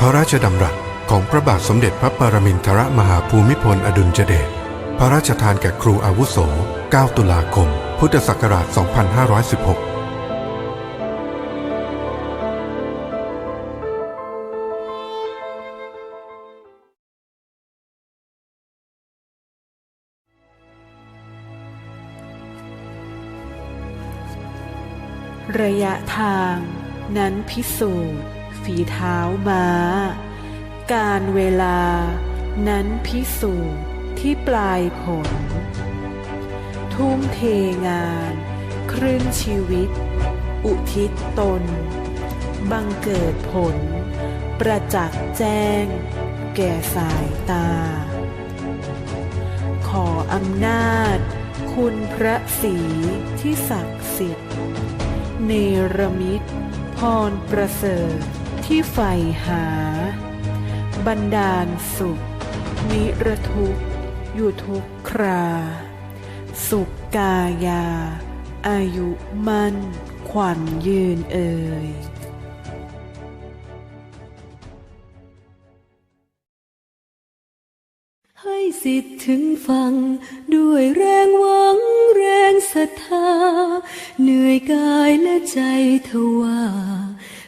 พระราชดำรัสของพระบาทสมเด็จพระปรมินทรมหาภูมิพลอดุลยเดช พระราชทานแก่ครูอาวุโส 9 ตุลาคม พุทธศักราช 2516ระยะทางนั้นพิสูจน์ ฝีเท้าม้า การเวลานั้นพิสูจน์ที่ปลายผล ทุ่มเทงาน ครึ่งชีวิต อุทิศตน บังเกิดผล ประจักษ์แจ้ง แก่สายตา ขออำนาจ คุณพระศรีที่ศักดิ์สิทธิ์ เนรมิตพรประเสริฐ ที่ใฝ่หา บันดาลสุข นิรทุกข์อยู่ทุกครา สุขกายา อายุมั่นขวัญยืนเอ่ยให้สิทธิ์ถึงฟัง ด้วยแรงหวังแรงศรัทธา เหนื่อยกายและใจทว่า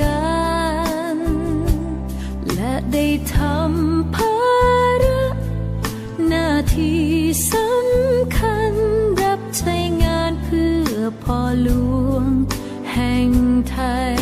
การ และได้ทำภาระหน้าที่สำคัญรับใช้งานเพื่อพ่อหลวงแห่งไทย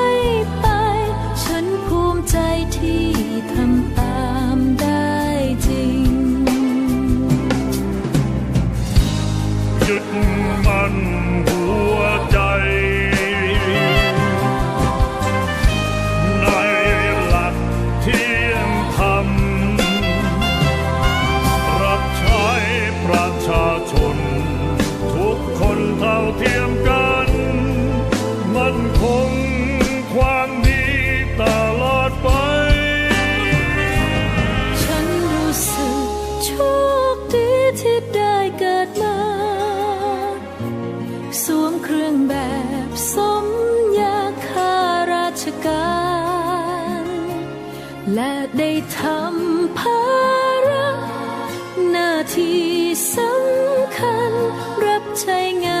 ไป ฉันภูมิใจที่ รื่องแบบสมยาข้าราชการ และได้ทำภาระหน้าที่สำคัญรับใช้งาน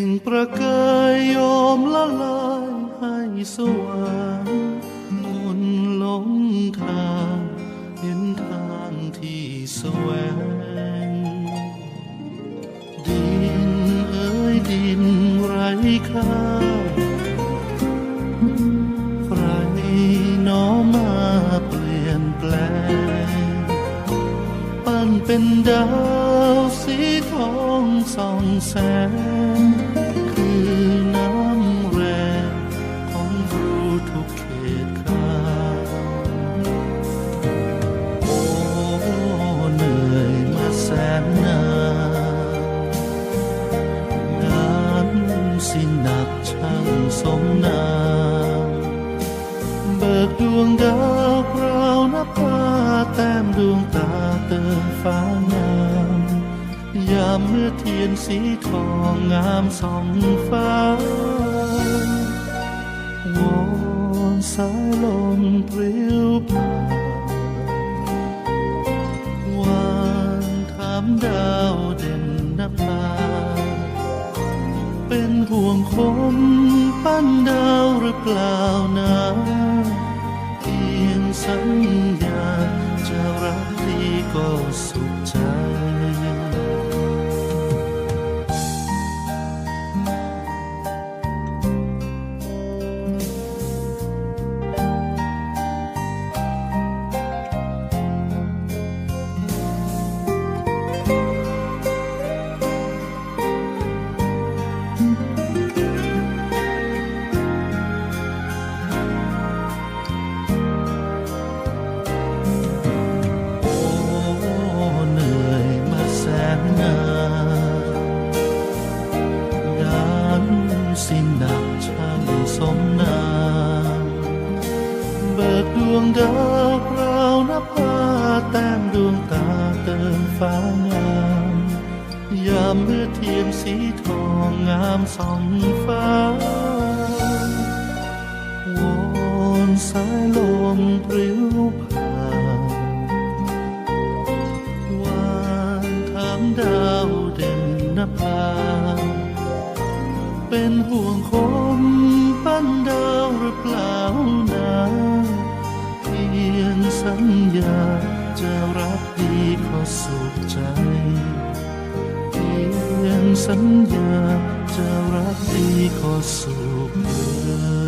่งประกายโยมละลายให้สว่างมุนหลงทางเห็นทางที่แสวง ดินเอ้ยดินไร้ค่าใครน้อมาเปลี่ยนแปลง ปั้นเป็นดาวสีทองส่องแสง แสนนานงานสิหนักช่างสมนามเบิกดวงดาวพราวนับฟ้าแต้มดวงตาเติมฟ้างามยามเมื่อเทียนสีทองงามสองฟ้าวอนสายลมปลิวผ่าน ดาวเด่นนภาเป็นห่วงคนปั้นดาวหรือเปล่านะเพียงสัญญาจะรักดีก็สุขใจ ดวงดาวพราวนับผ้าแต้มดวงตาเติมฟ้างามยามเมื่อเทียนสีทองงามส่องฟ้าวอนสายลมปลิวผ่านวานถามดาวเด่นนภาเป็นห่วงคน สุขใจ เพียงสัญญาจะรักดีขอสุขเธอ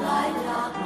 light up.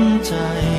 ำใจ